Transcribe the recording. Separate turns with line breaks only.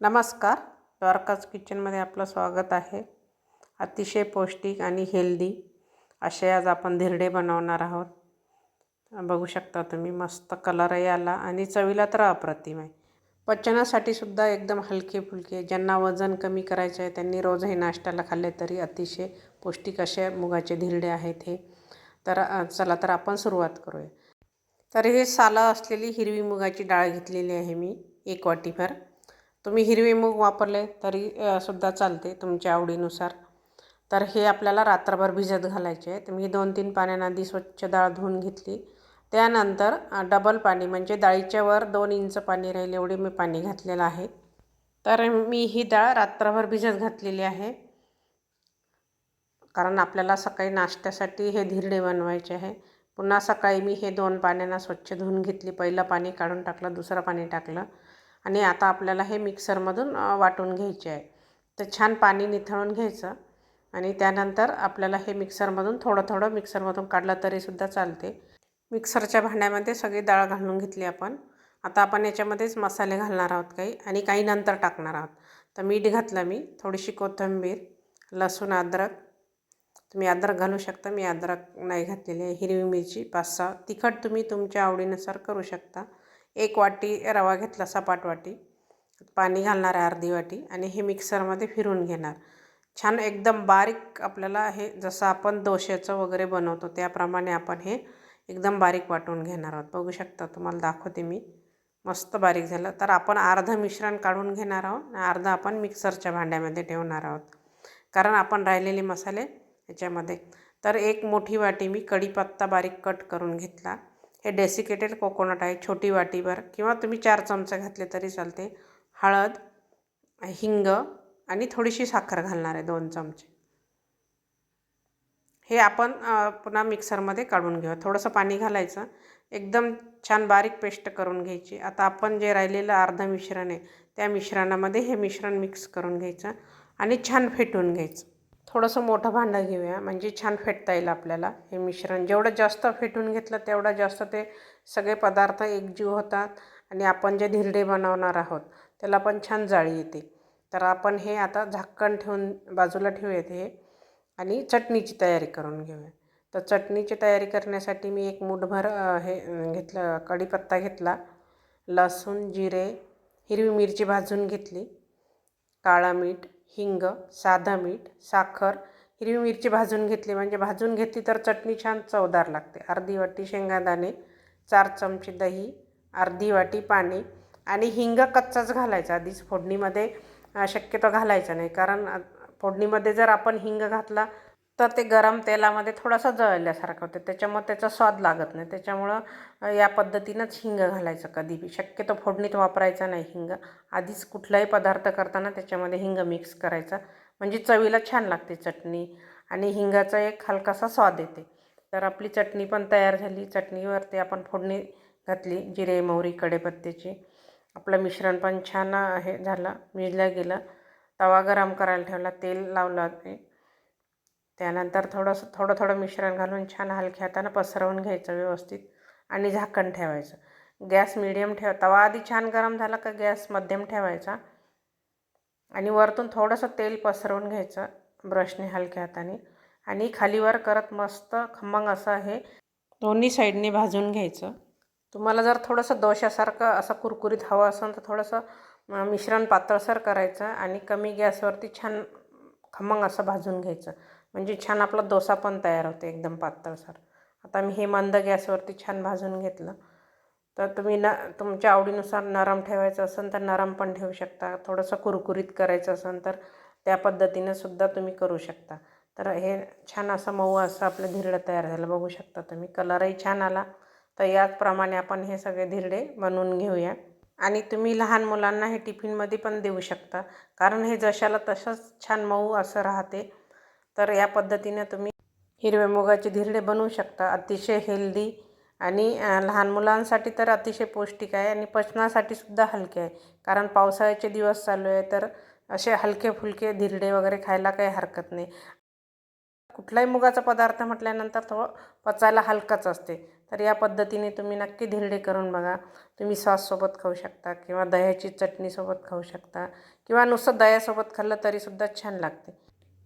नमस्कार. द्वारकाज किचनमध्ये आपलं स्वागत आहे. अतिशय पौष्टिक आणि हेल्दी असे आज आपण धिरडे बनवणार आहोत. बघू शकता तुम्ही मस्त कलरही आला आणि चवीला तर अप्रतिम आहे. पचनासाठी सुद्धा एकदम हलके फुलके ज्यांना वजन कमी करायचं आहे त्यांनी रोज हे नाश्त्याला खाल्ले तरी अतिशय पौष्टिक असे मुगाचे धिरडे आहेत हे. तर चला तर आपण सुरुवात करूया. तर हे सालं असलेली हिरवी मुगाची डाळ घेतलेली आहे मी एक वाटीभर. तुम्ही हिरवे मूग वापरले तरी सुद्धा चालते तुमच्या आवडीनुसार. तर हे आपल्याला रात्रभर भिजत घालायचे. आहे तर मी दोन तीन पाण्यानं आधी स्वच्छ डाळ धुवून घेतली. त्यानंतर डबल पाणी म्हणजे डाळीच्या वर दोन इंच पाणी राहील एवढे मी पाणी घातलेलं आहे. तर मी ही डाळ रात्रभर भिजत घातलेली आहे. कारण आपल्याला सकाळी नाश्त्यासाठी हे धिरडे बनवायचे आहे. पुन्हा सकाळी मी हे दोन पाण्यानं स्वच्छ धुवून घेतली. पहिलं पाणी काढून टाकलं दुसरं पाणी टाकलं. आणि आता आपल्याला हे मिक्सरमधून वाटून घ्यायचे आहे. तर छान पाणी निथळून घ्यायचं आणि त्यानंतर आपल्याला हे मिक्सरमधून थोडं थोडं मिक्सरमधून काढलं तरीसुद्धा चालते. मिक्सरच्या भांड्यामध्ये सगळी डाळ घालून घेतली आपण. आता आपण याच्यामध्येच मसाले घालणार आहोत काही आणि काही नंतर टाकणार आहोत. तर मीठ घातलं मी थोडीशी कोथिंबीर लसूण अद्रक. तुम्ही अद्रक घालू शकता मी अद्रक नाही घातलेली आहे. हिरवी मिरची पाच सहा तिखट तुम्ही तुमच्या आवडीनुसार करू शकता. एक वाटी रवा घेतला सपाट वाटी. पाणी घालणार आहे अर्धी वाटी आणि हे मिक्सरमध्ये फिरून घेणार. छान एकदम बारीक आपल्याला हे जसं आपण डोश्याचं वगैरे बनवतो त्याप्रमाणे आपण हे एकदम बारीक वाटून घेणार आहोत. बघू शकता तुम्हाला दाखवते मी. मस्त बारीक झालं. तर आपण अर्धं मिश्रण काढून घेणार आहोत आणि अर्धं आपण मिक्सरच्या भांड्यामध्ये ठेवणार आहोत. कारण आपण राहिलेले मसाले याच्यामध्ये. तर एक मोठी वाटी मी कढीपत्ता बारीक कट करून घेतला. हे डेसिकेटेड कोकोनट आहे छोटी वाटीभर. किंवा तुम्ही चार चमचे घातले तरी चालते. हळद हिंग आणि थोडीशी साखर घालणार आहे दोन चमचे. हे आपण पुन्हा मिक्सरमध्ये काढून घेऊ थोडंसं पाणी घालायचं. एकदम छान बारीक पेस्ट करून घ्यायची. आता आपण जे राहिलेलं अर्धं मिश्रण आहे त्या मिश्रणामध्ये हे मिश्रण मिक्स करून घ्यायचं आणि छान फेटून घ्यायचं. थोडंसं मोठं भांडं घेऊया. म्हणजे छान फेटता येईल आपल्याला हे मिश्रण. जेवढं जास्त फेटून घेतलं तेवढं जास्त ते सगळे पदार्थ एकजीव होतात आणि आपण जे धिरडे बनवणार आहोत त्याला पण छान जाळी येते. तर आपण हे आता झाकण ठेवून बाजूला ठेवूयात हे आणि चटणीची तयारी करून घेऊया. तर चटणीची तयारी करण्यासाठी मी एक मूठभर हे घेतलं कढीपत्ता घेतला लसूण जिरे हिरवी मिरची भाजून घेतली काळा मीठ हिंग साधं मीठ साखर हिरवी मिरची भाजून घेतली. म्हणजे भाजून घेतली तर चटणी छान चवदार लागते. अर्धी वाटी शेंगादाणे चार चमचे दही अर्धी वाटी पाणी आणि हिंग कच्चाच घालायचा. आधीच फोडणीमध्ये शक्यतो घालायचा नाही. कारण फोडणीमध्ये जर आपण हिंग घातला तर ते गरम तेलामध्ये थोडासा जळल्यासारखं होतं. त्याच्यामुळे त्याचा स्वाद लागत नाही. त्याच्यामुळं या पद्धतीनंच हिंग घालायचं कधी बी शक्यतो फोडणीत वापरायचा नाही हिंग. आधीच कुठलाही पदार्थ करताना त्याच्यामध्ये हिंग मिक्स करायचा. म्हणजे चवीला छान लागते चटणी आणि हिंगाचा एक हलकासा स्वाद येते. तर आपली चटणी पण तयार झाली. चटणीवरती आपण फोडणी घातली जिरे मोहरी कढीपत्त्याची. आपलं मिश्रण पण छान हे झालं भिजलं गेलं. तवा गरम करायला ठेवला तेल लावलं ते त्यानंतर थोडंसं थोडं थोडं मिश्रण घालून छान हलक्या हातानं पसरवून घ्यायचं व्यवस्थित आणि झाकण ठेवायचं. गॅस मिडियम ठेव तवा आधी छान गरम झाला का गॅस मध्यम ठेवायचा आणि वरतून थोडंसं तेल पसरवून घ्यायचं ब्रशने हलक्या हाताने आणि खालीवर करत मस्त खमंग असं हे दोन्ही साईडने भाजून घ्यायचं. तुम्हाला जर थोडंसं दोशासारखं असं कुरकुरीत हवं असेल तर थोडंसं मिश्रण पातळसर करायचं आणि कमी गॅसवरती छान खमंग असं भाजून घ्यायचं. म्हणजे छान आपला डोसा पण तयार होतो एकदम पातळसर आता मी हे मंद गॅसवरती छान भाजून घेतलं. तर तुम्ही न तुमच्या आवडीनुसार नरम ठेवायचं असेल तर नरम पण ठेवू शकता. थोडंसं कुरकुरीत करायचं असेल तर त्या पद्धतीनं सुद्धा तुम्ही करू शकता. तर हे छान असं मऊ असं आपलं धिरडं तयार झालं. बघू शकता तुम्ही कलरही छान आला. तर याचप्रमाणे आपण हे सगळे धिरडे बनवून घेऊया. आणि तुम्ही लहान मुलांना हे टिफिनमध्ये पण देऊ शकता. कारण हे जशाला तसंच छान मऊ असं राहते. तर या पद्धतीने तुम्ही हिरव्या मुगाचे धिरडे बनवू शकता. अतिशय हेल्दी आणि लहान मुलांसाठी तर अतिशय पौष्टिक आहे आणि पचनासाठी सुद्धा हलके आहे. कारण पावसाळ्याचे दिवस चालू आहे तर असे हलके फुलके धिरडे वगैरे खायला काही हरकत नाही. कुठलाही मुगाचा पदार्थ म्हटल्यानंतर थोडं पचायला हलकाच असते. तर या पद्धतीने तुम्ही नक्की धिरडे करून बघा. तुम्ही सॉससोबत खाऊ शकता किंवा दह्याची चटणीसोबत खाऊ शकता किंवा नुसतं दह्यासोबत खाल्लं तरीसुद्धा छान लागते.